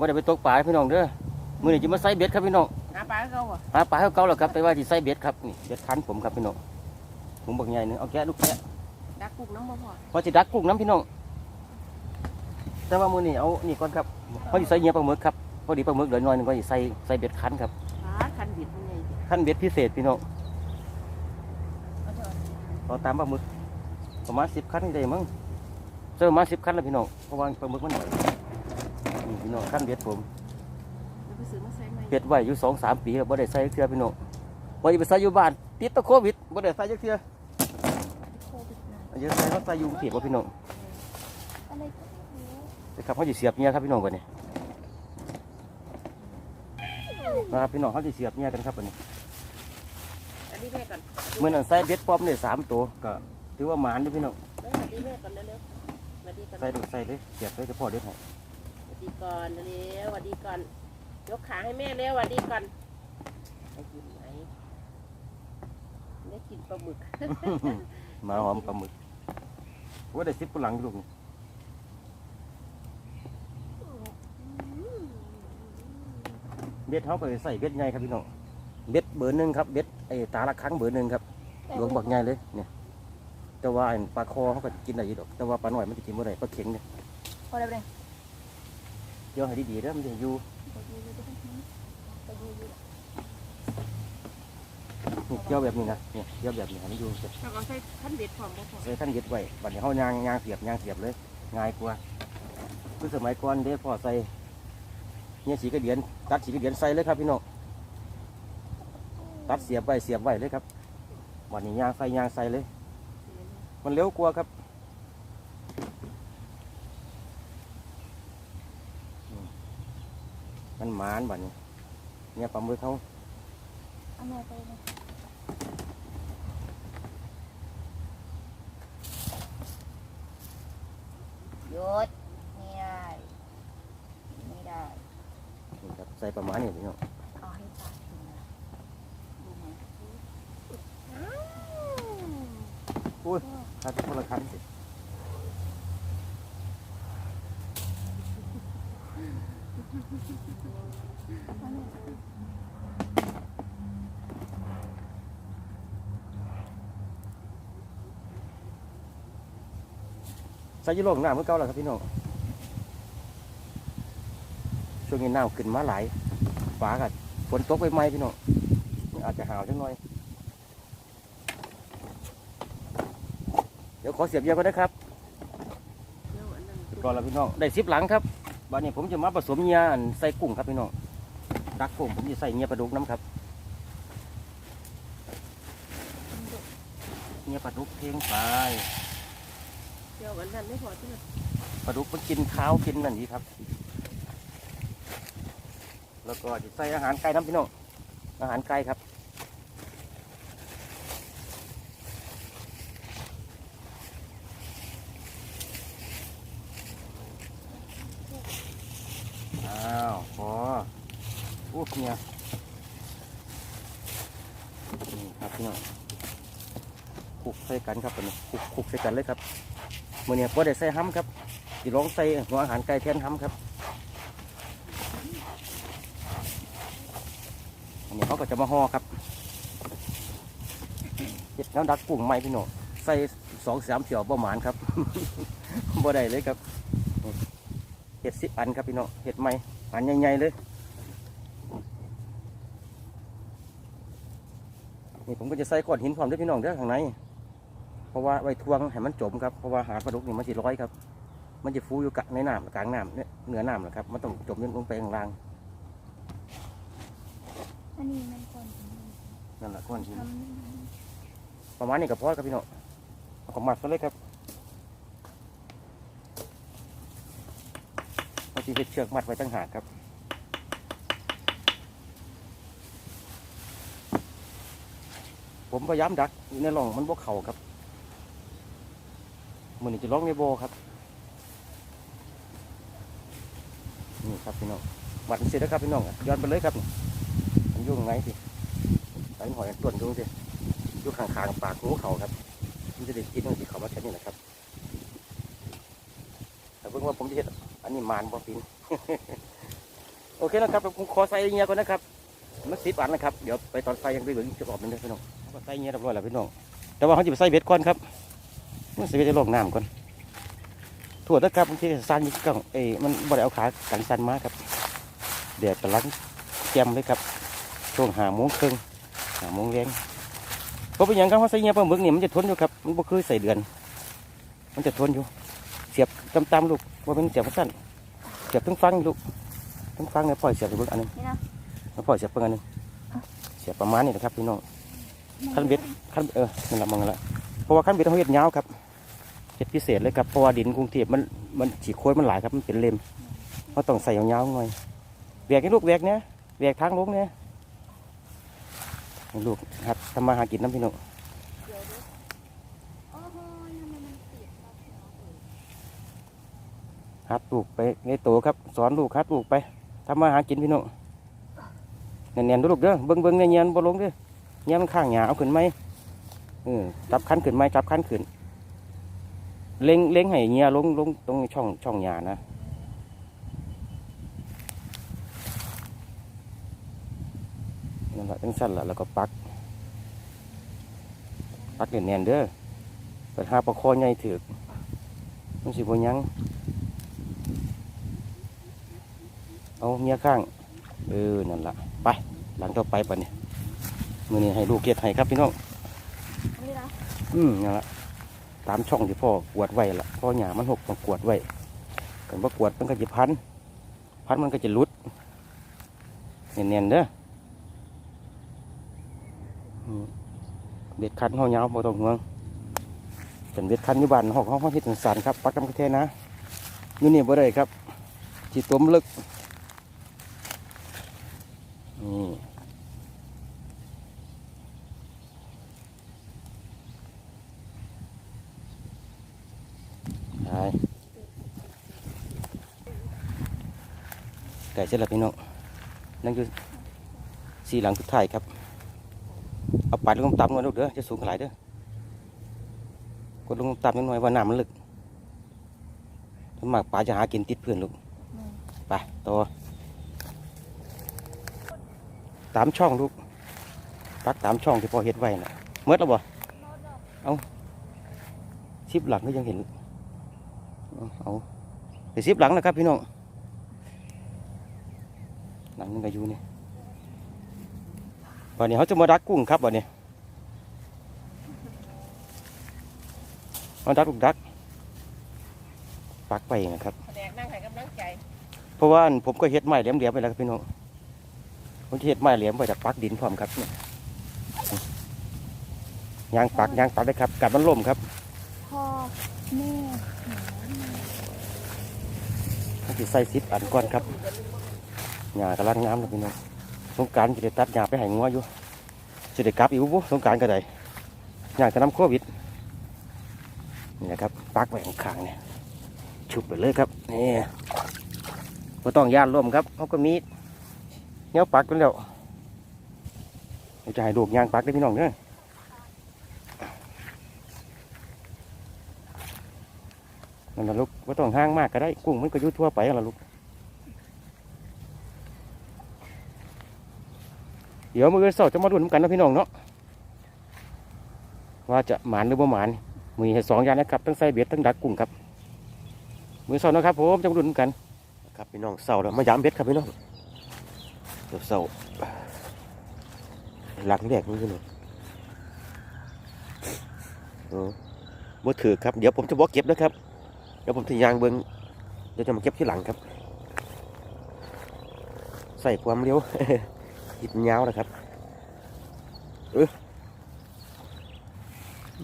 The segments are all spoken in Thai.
คนน้อยๆบ่ได้ไปตกปลาพี่น้องเด้อมื้อนี้จะมาใส่เบ็ดครับพี่น้องหาปลาเขาบ่หาปลาให้เก่าแล้วครับแต่ว่าสิใส่เบ็ดครับนี่เบ็ดคันผมครับพี่น้องผมบักใหญ่หนึงเอาแกะลูกแกะดักกุกน้ำบ่พอพอสิดักกุ้งน้ำพี่น้องแต่ว่ามื้อนี้เอานี่ก่อนครับพอสิใส่เหยื่อปลาหมึกครับพอดีปลาหมึกเหลือน้อยหนึงก็สิใส่ใส่เบ็ดคันครับปลาคันบิดมันใหญ่คันเบ็ดพิเศษพี่น้องเอาเถอะเอาตามปลาหมึกประมาณ10คันนี่ได้มั้งเจอประมาณ10คันแล้วพี่น้องเพราะว่าปลาหมึกมันห น่อยนี่พี่น้องคันเบ็ดผมเดี๋ยวไปซื้อมาใส่ใหม่เฮ็ดไว้อยู่สองสามปีครับบ่ได้ใส่จักเทื่อพี่น้องบ่ได้ไปใส่อยู่บ้านติดแตะโควิดบ่ได้ใส่จักเทื่อโควิดนะอันนี้ใส่เขาใส่อยู่กรุงเทพบ่พี่น้องอะไรก็ไม่รู้นะครับเขาสิเสียบเมียครับพี่น้องบัดนี้นะครับพี่น้องเขาสิเสียบเมียกันครับบัดนี้อันนี้แม่ก่อนมื้อนั้นใส่เบ็ดป้อมได้สามตัวก็ถือว่าหมานอยู่พี่น้อง เอออันนี้แม่ก่อนเร็วๆสวัสดีก่อน ใส่ดูใส่เลยเสียบเลยเฉพาะเด็ดให้ส วัสดีก่อนเร็วสวัสดีก่อน ยกขาให้แม่เร็วสวัสดีก่อนได้กินไหมได้กินปลาหมึก หมาหอมปลาหมึกว่าได้สิบกุหลังอยู่ลูกนี่เบ็ดเขาก็ใส่เบ็ดใหญ่ครับพี่น้อง เบ็ดเบอร์หนึ่งครับ เบ็ดไอ้ตาละครั้งเบอร์หนึ่งครับ หลวงบักใหญ่เลยเนี่ยแต่ว่าอันปลาคอเขาก็กินได้อยู่ดอก แต่ว่าปลาหน่อยมันจะกินเมื่อไรปลาเข็งเนี่ย พอแล้วเลยเดี๋ ยวให้ดีๆแล้วมันจะอยู่นี่เกี่ยวแบบนี้นะเนี่ยเกี่ยวแบบนี้ให้มันอยู่เสร็จเราก็ใส่ขั้นเบ็ดพร้อมบ่พอใส่ขั้นยึดไว้บัดนี้เขายางยางเสียบยางเสียบเลย ง่ายกว่าคือสมัยก่อนเด็กพ่อใส่เนี่ยสีกระเดียนตัดสีกระเดียนใส่เลยครับพี่น้องตัดเสียบไว้เสียบไว้เลยครับบัดนี้ยางใส่ยางใส่เลย มันเร็วกว่าครับ มันหมานบัดนี้เนี่ยปลาหมึกเขาเอาแม่ไปเลยหยุดไม่ได้ไม่ได้นี่ครับใส่ประมาณนี้พี่น้องเอาให้ตาถึงนะดูไหมถ้าจะคนละคันสิ ใส่ยี่โลกน้ำเมื่อเก่าแล้วครับพี่น้องช่วงนี้น้ำขึ้นมาหลายฟ้ากัฝนตกไปไหมพี่น้องอาจจะหาวจังหน่อย เดี๋ยวขอเสียบเยอะก็ได้ครับเดี๋ยวอันนั้นก่อนละพี่น้อง ได้สิบหลังครับ บัดนี้ผมจะมาผสมเงียอันใส่กุ้งครับพี่น้องดักกุ้งผมจะใส่เงียปลาดุกน้ำครับเงียปลาดุกเพียงไปเดี๋ยวอันนั้นไม่พอที่มันปลาดุกมันกินข้าวกินนั่นนี่ครับ แล้วก็จะใส่อาหารไก่น้ำพี่น้องอาหารไก่ครับอ้าวพออู้เนี่ยนี่ครับพี่น้องคลุกใส่กันครับอันนี้คลุกคลุกใส่กัน เลยครับมื่อนี้พอได้ใส่ห้ำครับสิลองใส่หัวอาหารไก่แทนห้ำครับอันนี้เขาก็จะมาห่อครับเห็ดน้ำดักกุ้งไหมพี่น้องใส่สองสามเสียวประมาณครับบ่ได้เลยครับเห็ดสิบอันครับพี่น้องเห็ดไหมอันใหญ่ๆเลยนี่ผมก็จะใส่ก้อนหินพร้อมด้วยพี่น้องเด้อข้างใน ราะว่าไว้ทวงให้มันจมครับเพราะว่าหาปลาดุกนี่มันจะร้อยครับ มันจะฟูอยู่กะในน้ำกลางน้ำเนี่ยเหนือน้ำนะครับ มันต้องจมลงไปข้างล่างอันนี้มันก่อนนั่นแหละก้อนหินทำนี่ประมาณนี้กับพอครับพี่น้องเอาของมัดซะเลยครับเราจะเห็ดเชือกมัดไว้ตั้งหากครับผมพยายามดักอยู่ในร่องมันบกเข่าครับ มันนี้จะร้องในโบครับ นี่ครับพี่น้องมัดเสร็จแล้วครับพี่น้องย้อนไปเลยครับนี่มันยุ่งไงสิไปหอยต้วนดูสิยู่งข้างๆปากหูเขาครับมันจะได้กินมันจะเขามาแค่นี้นะครับแต่เพิ่งว่าผมจะเห็นอันนี้มานบ่ปินเคนะครับผมขอใส่เงียก่อนนะครับมันสิบอันนะครับ เดี๋ยวไปตอนไฟยังไปเบิ่งจะออกมันเด้พี่น้องใส่เงียเรียบร้อยแล้วพี่น้อง แต่ว่าเขาจะไปใส่เบ็ดก่อนครับ มันส่เบ็ดในโลกน้ำก่อนถั่วนะครับบางทีซันอยิ่กังเอ้มันบ่ได้เอาขากันซันมาครับเดี๋ยวกำลังแจมเลยครับช่วงหาโมงครึ่งหาโมงแรงเพราะเป็นอย่างครับเขาใส่เงี้ยปลาหมึกนี่มันจะทนอยู่ครับมันบ่คือใส่เดือน มันจะทนอยู่ เสียบตำๆลูกว่าเป็นเสียบสั้นเสียบทั้งฟังลูกทั้งฟังเนี่ยปล่อยเสียบไปเบิ่งอันหนึงนี่นะแล้วปล่อยเสียบเบิ่งอันนึงเสียบประมาณนี้นะครับพี่น้องขั้นเบ็ดขั้นเออนั่นแหละมองละเพราะว่าขั้นเบ็ดเขาเฮ็ดยาวครับ เฮ็ดพิเศษเลยครับเพราะว่าดินกรุงเทพมันมันฉีกโค้ยมันหลายครับมันเป็นเลมเขาต้องใส่ยาวๆหน่อยแวกให้ลูกแวกเนี่ยแวกทางลงเนี่ยลูกหัดทำมาหากินน้ำพี่น้องโอ้โหทำไมมันติดเราเนาะหัดลูกไปในโตครับ สอนลูกหัดลูกไปทำมาหากินพี่น้องเนียนๆลูกเด้อเบิ้งเบิ้งเนียนๆบ่ลงเด้อเนียนมันข้างหยาเอาขึ้นไหมเออจับคันขึ้นไหมจับคันขึ้น เล็งเล็งให้เงียลงลงตรงช่องช่องหยานะนั่นแหละตั้งสั้นละแล้วก็ปัก ปักเนียนๆเด้อเปิดหาประคอใหญ่ถือกมันสิบ่ยั้งเอาเมียข้างเออนั่นละไป หลังต่อไปปะเนี่ยมือนี้ให้ลูกเกียรให้ครับพี่น้องอันนี้นะอืมนั่นละ ตามช่องที่พ่อกวดไว้ละพ่อหยามันหกต้องกวดไว้กันว่ากวดมันก็จะพัน พันมันก็จะลุดเนียนๆเด้อเบ็ดคันเขายาวบ่ต้องห่วงเป็นเบ็ดคันยู่บ้านห้องห้องห้องที่ถึงสารครับปักกำกระเทนะอยู่นี่บ่ได้ครับจีตัวมลึกนี่ ไปไก่เสร็จแล้วพี่น้องนั่นคือสีหลังสุดท้ายครับ เอาปัดลงต่ำหน่อยลูกเด้อจะสูงหลายเด้อกดลงต่ำนิดหน่อยว่าน้ำมันลึกถ้ามากปลาจะหากินติดเพื่อนลูกไปต่อตามช่องลูกปักตามช่องที่พ่อเฮ็ดไว้น่ะเมื่อแล้วบ่ชิปหลังก็ยังเห็น เอาเอาไปชิปหลังแล้วครับพี่น้องหลังนึงก็อยู่นี่วันนี้เขาจะมาดักกุ้งครับวันนี้มาดักลูกดักปักไปนะครับแผนกนั่งให้กำลังใจเพราะว่าอันผมก็เฮ็ดไม้เหลี่ยมๆไปแล้วครับพี่น้องผมเฮ็ดไม้เหลี่ยมไปจากปักดินพร้อมครับเนี่ยยางปักยางปักเลยครับกัดมันล่มครับพ่อแม่ ผมจะใส่ซิปอันก่อนครับหญ้ากำลังงามเลยพี่น้องสงการจะได้ตัดหญ้าไปให้งัวอยู่จะได้กลับอีกบุสงการก็ได้หญ้าจะนำโควิดนี่นะครับปักไว้ข้างๆเนี่ยชุบไปเลยครับนี่ไม่ต้องย่านร่มครับเขาก็มีเงี้ยวปักกันแล้วเดี๋ยวจะให้ลูกยางปักได้พี่น้องเด้อ นั่นละลูกไม่ต้องห้างมากก็ได้กุ้งมันก็ยู่ทั่วไปนั่นละลูกเดี๋ยวมือเสาร์จะมาดุนำกันนะพี่น้องเนาะว่าจะหมานหรือบ่หมานมีสองอย่างนะครับทั้งใส่เบ็ดทั้งดักกุ้งครับมือเสาร์นะครับผมจะมาดุนำกันครับพี่น้องเสาร์แล้วมายามเบ็ดครับพี่น้องเดี๋ยวเสาร์หลักแรกนี่พี่น้องเออบ่ถือครับเดี๋ยวผมจะบอกเก็บนะครับ ดี๋ยวผมจะยางเบิ้งเดี๋ยวจะมาเก็บที่หลังครับ ใส่ความเร็วหยิบยาวนะครับเออ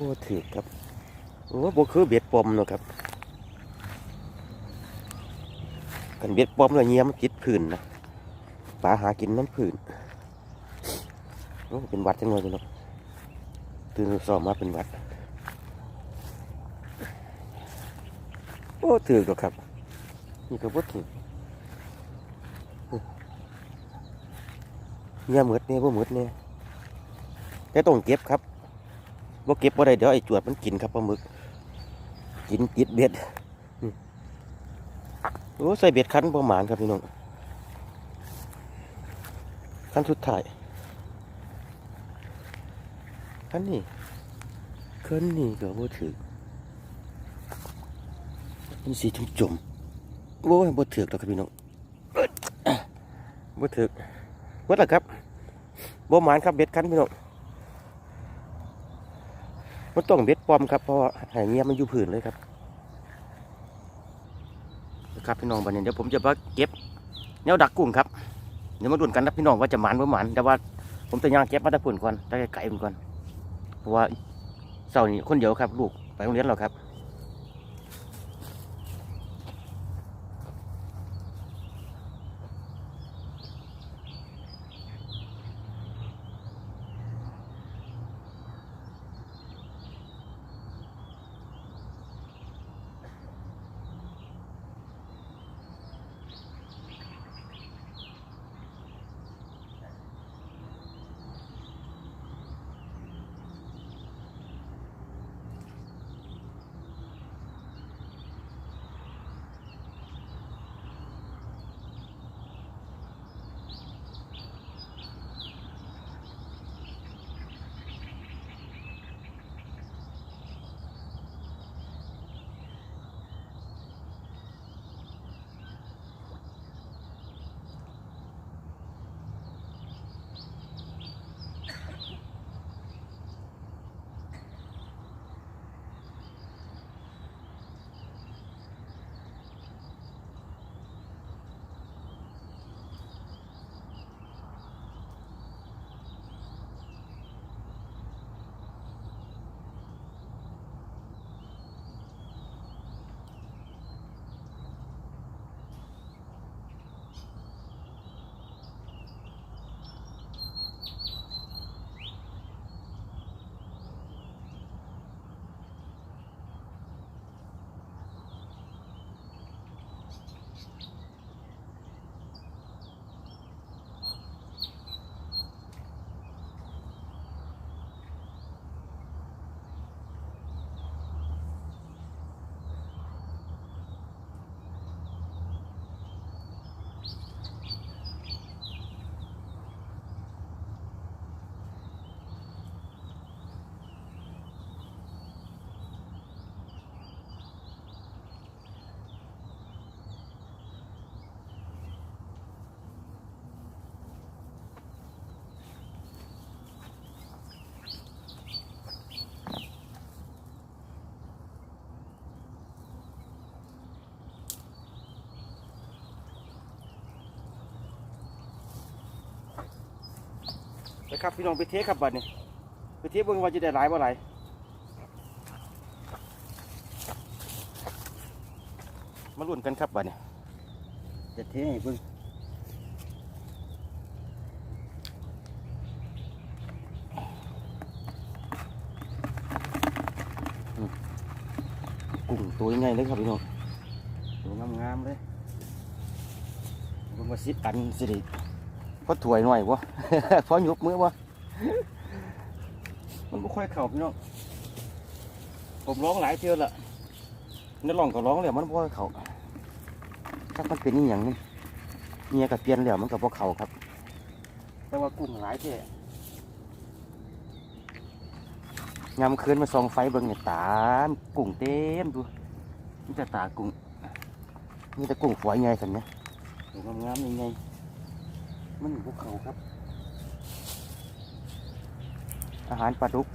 บ่ถือครับโอ้บ่คือเบ็ดปอมเนาะครับกันเบ็ดปอมเลยเงี้ยมันติดผื่นนะปลาหากินน้ำผื่นโอ้เป็นหวัดจังเลยพี่น้องตื่นสอบมาเป็นหวัด อ้ถือกหรอกครับนี่ก็บ่ถือเงี้ยหมืดเนี่ยบ่หมืดเนี่ยแต่ต้องเก็บครับบ่เก็บบ่ได้เดี๋ยวไอ้จวดมันกินครับปลาหมึก กินติดเบ็ดโอ้ใส่เบ็ดคันประมาณครับพี่น้องขั้นสุดท้ายขั้นนี้ขั้นนี้ก็บ่ถือ มันสีจุ่มจุ่มโอ้ยบ่ถือกดอกครับพี่น้องเอิ้นอะบ่ถือกหมดล้วครับบ่หมานครับเบ็ดคันพี่น้องมันต้องเบ็ดปลอมครับเพราะหายเงียมันอยู่ผืนเลยครับนะครับพี่น้องบัดนี้เดี๋ยวผมจะมาเก็บแนวดักกุ้งครับเดี๋ยวมาดูกันนะพี่น้องว่าจะหมานบ่หมานแต่ว่าผมจะย่างเก็บมาตะปุ่นก่อนตะไก่ๆมันก่อนเพราะว่าเสาร์นี้คนเดียวครับ ลูกไปโรงเรียนแล้วครับ นะครับพี่น้องไปเทสครับบัดนี้ไปเทสเบิ่งว่าจะได้หลายบ่หลายมาลุ้นกันครับบัดนี้จะเทให้เบิ่งอืมกุ้งตัวยังไงเลยครับพี่น้องตัวงามๆเลยเบิ่งว่าสิบอันสิได้ พอถวยหน่อยวะพอหยุบมือวะมันไม่ค่อยเข่าพี่น้องผมร้องหลายเที่ยวละนักร้องก็ร้องแล้วมันบ่ค่อยเข่าถ้ามันเป็นนี่อหย่างนี้เมียกับเปลี่ยนแล้วมันกับพวกเขาครับ แต่ว่ากุ้งหลายเท่ยามคืนมาส่องไฟเบิ่งเนี่ยตามกุ้งเต็มดูนี่จะตากุ้งนี่แต่กุ้งฝอยใหญ่สันเนี่ยงามๆใหญ่ๆ มันพวกเขาครับ อาหารปลาดุก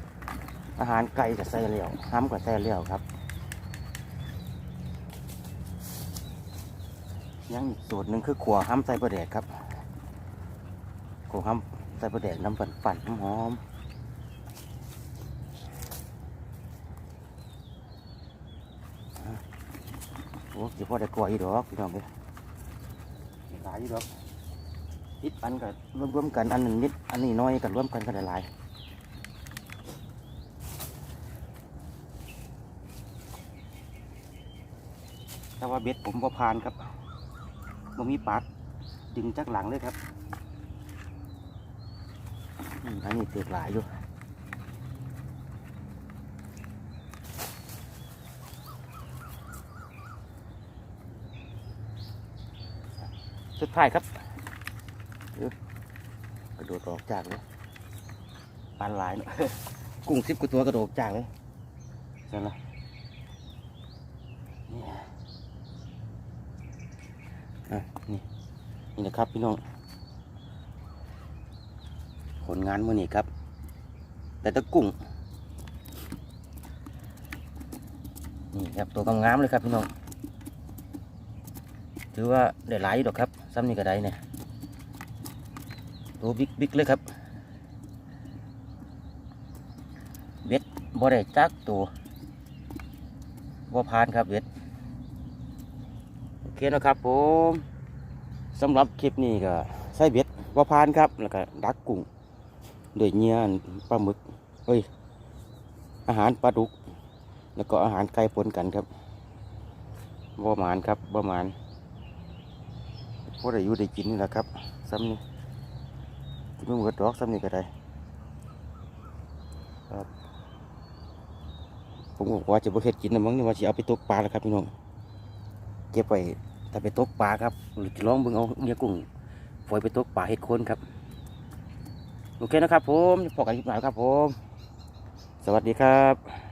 อาหารไก่กับใส่เหลี่ยวห้ำกับใส่เหลี่ยวครับ ยังอีกสูตรหนึ่งคือขัวห้ำใส่ปลาแดกครับขัวห้ำใส่ปลาแดกน้ำปั่นปั่นน้ำหอมโอ้ยพ่อได้กลัวอีดอกพี่น้องเลยหลายอีดอก นิดอันกับรวมรวมๆกันอันหนึ่งนิดอันนี้น้อยกันรวมกันก็ได้หลายแต่ว่าเบ็ดผมพอพานครับมันมีปากดึงจากหลังเลยครับอันนี้เตือกหลายอยู่สุดท้ายครับ กระโดดออกจากเลยปลาหลายเนาะกุ้งสิบกว่าตัวกระโดดจากเลยใช่ไหมนี่อะนี่นี่นะครับพี่น้องผลงานมื่อนี้ครับ แต่ตะกุ้งนี่ครับตัวงามๆเลยครับพี่น้องถือว่าได้หลายอยู่ดอกครับซ้ำนี่ก็ได้เนี่ย ตัวบิ๊กๆเลยครับเบ็ดบ่ได้จักตัวบ่พานครับเบ็ดโอเคนะครับผมสำหรับคลิปนี้ก็ใส่เบ็ดบ่พานครับ แล้วก็ดักกุ้งด้วยเงี้อปลาหมึกเอ้ย อาหารปลาดุก แล้วก็อาหารไก่ปนกันครับบ่หมานครับบ่หมานพวกได้อยู่ได้กินนี่แหละครับซ้ำนี่ที่ ไม่หมดดอกซ้ำนี่ก็ได้ครับผมบอกว่าจะบ่เฮ็ดกินนะมั้งนี่ว่าจะเอาไปตกปลาแล้วครับพี่น้องเก็บไปถ้าไปตกปลาครับหรือจะลองเบิ่งเอาเมียกุ้งฝอยไปตกปลาเห็ดโคนครับโอเคนะครับผมพบกันคลิปหน้าครับผม สวัสดีครับ